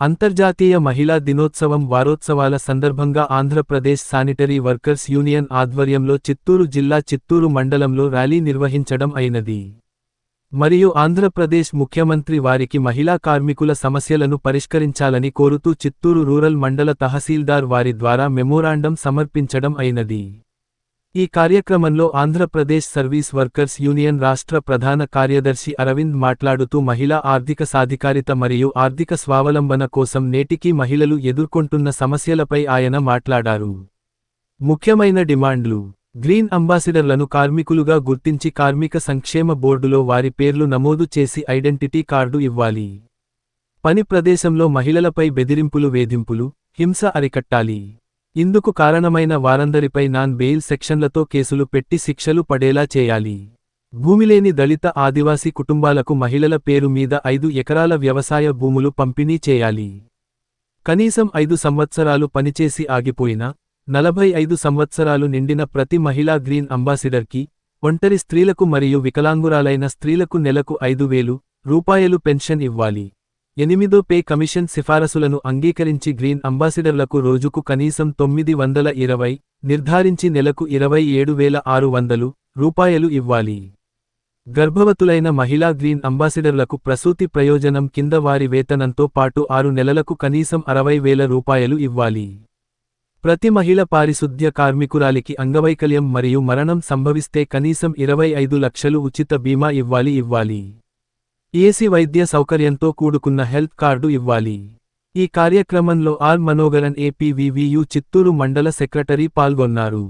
అంతర్జాతీయ మహిళా దినోత్సవం వారోత్సవాల సందర్భంగా ఆంధ్రప్రదేశ్ శానిటరీ వర్కర్స్ యూనియన్ ఆధ్వర్యంలో చిత్తూరు జిల్లా చిత్తూరు మండలంలో ర్యాలీ నిర్వహించడం అయినది. మరియు ఆంధ్రప్రదేశ్ ముఖ్యమంత్రి వారికి మహిళా కార్మికుల సమస్యలను పరిష్కరించాలని కోరుతూ చిత్తూరు రూరల్ మండల తహసీల్దార్ వారి ద్వారా మెమోరాండం సమర్పించడం అయినది. ఈ కార్యక్రమంలో ఆంధ్రప్రదేశ్ సర్వీస్ వర్కర్స్ యూనియన్ రాష్ట్ర ప్రధాన కార్యదర్శి అరవింద్ మాట్లాడుతూ మహిళా ఆర్థిక సాధికారిత మరియు ఆర్థిక స్వావలంబన కోసం నేటికీ మహిళలు ఎదుర్కొంటున్న సమస్యలపై ఆయన మాట్లాడారు. ముఖ్యమైన డిమాండ్లు. గ్రీన్ అంబాసిడర్లను కార్మికులుగా గుర్తించి కార్మిక సంక్షేమ బోర్డులో వారి పేర్లు నమోదు చేసి ఐడెంటిటీ కార్డు ఇవ్వాలి. పని ప్రదేశంలో మహిళలపై బెదిరింపులు వేధింపులు హింస అరికట్టాలి. ఇందుకు కారణమైన వారందరిపై నాన్ బెయిల్ సెక్షన్లతో కేసులు పెట్టి శిక్షలు పడేలా చేయాలి. భూమిలేని దళిత ఆదివాసీ కుటుంబాలకు మహిళల పేరు మీద ఐదు ఎకరాల వ్యవసాయ భూములు పంపిణీ చేయాలి. కనీసం ఐదు సంవత్సరాలు పనిచేసి ఆగిపోయిన నలభై ఐదు సంవత్సరాలు నిండిన ప్రతి మహిళా గ్రీన్ అంబాసిడర్కి ఒంటరి స్త్రీలకు మరియు వికలాంగురాలైన స్త్రీలకు నెలకు ఐదు వేలు రూపాయలు పెన్షన్ ఇవ్వాలి. ఎనిమిదో పే కమిషన్ సిఫారసులను అంగీకరించి గ్రీన్ అంబాసిడర్లకు రోజుకు కనీసం తొమ్మిది వందల ఇరవై నిర్ధారించి నెలకు ఇరవై ఏడు వేల ఆరు వందలు రూపాయలు ఇవ్వాలి. గర్భవతులైన మహిళా గ్రీన్ అంబాసిడర్లకు ప్రసూతి ప్రయోజనం కింద వారి వేతనంతో పాటు ఆరు నెలలకు కనీసం అరవై వేల రూపాయలు ఇవ్వాలి. ప్రతి మహిళ పారిశుద్ధ్య కార్మికురాలికి అంగవైకల్యం మరియు మరణం సంభవిస్తే కనీసం ఇరవై ఐదు లక్షలు ఉచిత బీమా ఇవ్వాలి ఇవ్వాలి. ఏసీ వైద్య సౌకర్యంతో కూడుకున్న హెల్త్ కార్డు ఇవ్వాలి. ఈ కార్యక్రమంలో ఆర్ మనోగరన్ ఏపీవీవీయు చిత్తూరు మండల సెక్రటరీ పాల్గొన్నారు.